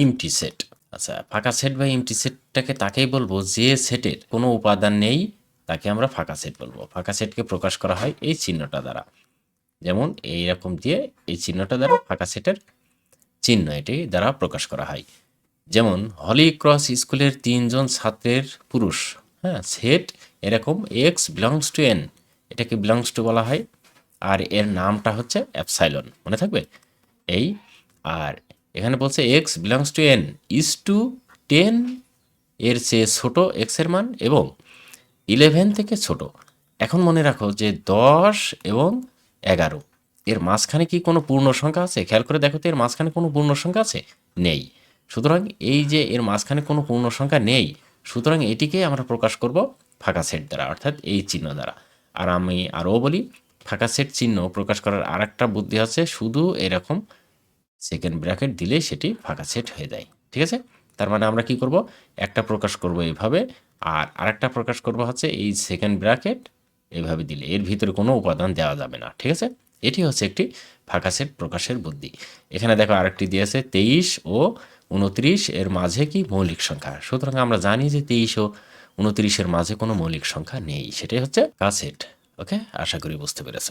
Empty set আচ্ছা ফাঁকা set বা ইমটি সেটটাকে তাকেই বলব যে সেটের কোনো উপাদান নেই, তাকে আমরা ফাঁকা সেট বলব। ফাঁকা সেটকে প্রকাশ করা হয় এই চিহ্নটা দ্বারা। যেমন এই রকম দিয়ে এই চিহ্নটা দ্বারা ফাঁকা সেটের চিহ্ন এটি দ্বারা প্রকাশ করা হয়। যেমন হলি ক্রস স্কুলের তিনজন ছাত্রের পুরুষ। হ্যাঁ সেট এরকম এক্স বিলংস টু এন এটাকে বিলংস টু বলা হয়। আর এর নামটা হচ্ছে অ্যাপসাইলন মনে থাকবে? এই আর এখানে বলছে x belongs to n is two ten এর চেয়ে ছোট এক্সের মান এবং ইলেভেন থেকে ছোট। এখন মনে রাখো যে দশ এবং এগারো, এর মাঝখানে কি কোনো পূর্ণ সংখ্যা আছে? খেয়াল করে দেখো তো, এর মাঝখানে কোনো পূর্ণ সংখ্যা আছে? নেই। সুতরাং এই যে এর মাঝখানে কোনো পূর্ণ সংখ্যা নেই, সুতরাং এটিকে আমরা প্রকাশ করব ফাঁকা সেট দ্বারা, অর্থাৎ এই চিহ্ন দ্বারা। আর আমি আরও বলি, ফাঁকা সেট চিহ্ন প্রকাশ করার আরেকটা বুদ্ধি আছে, শুধু এরকম সেকেন্ড ব্র্যাকেট দিলেই সেটি ফাঁকা সেট হয়ে যায়, ঠিক আছে? তার মানে আমরা কি করব? একটা প্রকাশ করব এইভাবে, আর আরেকটা প্রকাশ করব হচ্ছে এই সেকেন্ড ব্র্যাকেট এইভাবে দিলে। এর ভিতরে কোনো উপাদান দেওয়া যাবে না, ঠিক আছে? এটি হচ্ছে একটি ফাঁকা সেট প্রকাশের বুদ্ধি। এখানে দেখো আরেকটি দিয়েছে তেইশ ও উনত্রিশ এর মাঝে কি মৌলিক সংখ্যা? সুতরাং আমরা জানি যে তেইশ ও উনত্রিশের মাঝে কোনো মৌলিক সংখ্যা নেই। সেটাই হচ্ছে কাসেট ওকে? আশা করি বুঝতে পেরেছ।